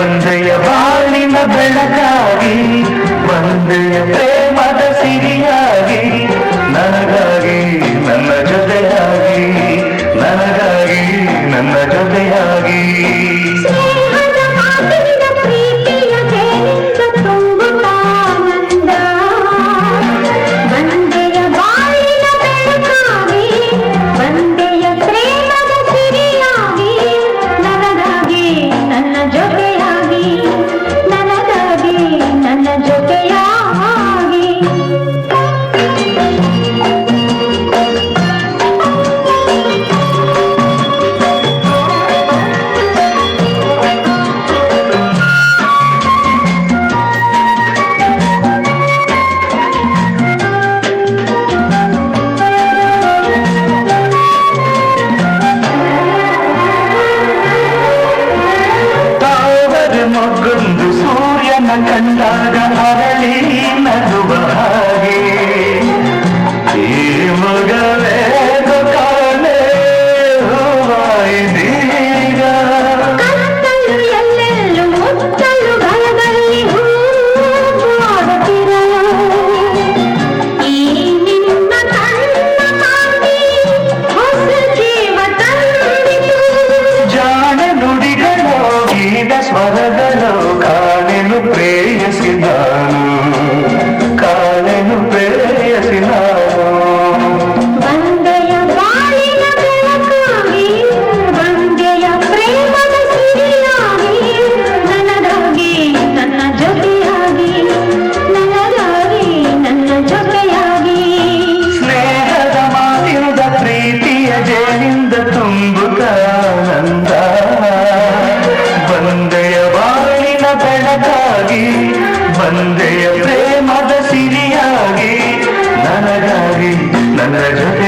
ಒಂದೆಯ ಬಾಳಿನ ಬೆಳಕಾಗಿ ಬಂದು ಪ್ರೇಮದ ಸಿರಿಯಾಗಿ ನನಗಾಗಿ ನನ್ನ ಜೊತೆಯಾಗಿ ನನಗಾಗಿ ನನ್ನ ಜೊತೆಯಾಗಿ. ಬೆಳಕಾಗಿ ಬಂದೆಯ ಪ್ರೇಮದ ಸಿರಿಯಾಗಿ ನನಗಾಗಿ ನನ್ನ ಜೊತೆಯಾಗಿ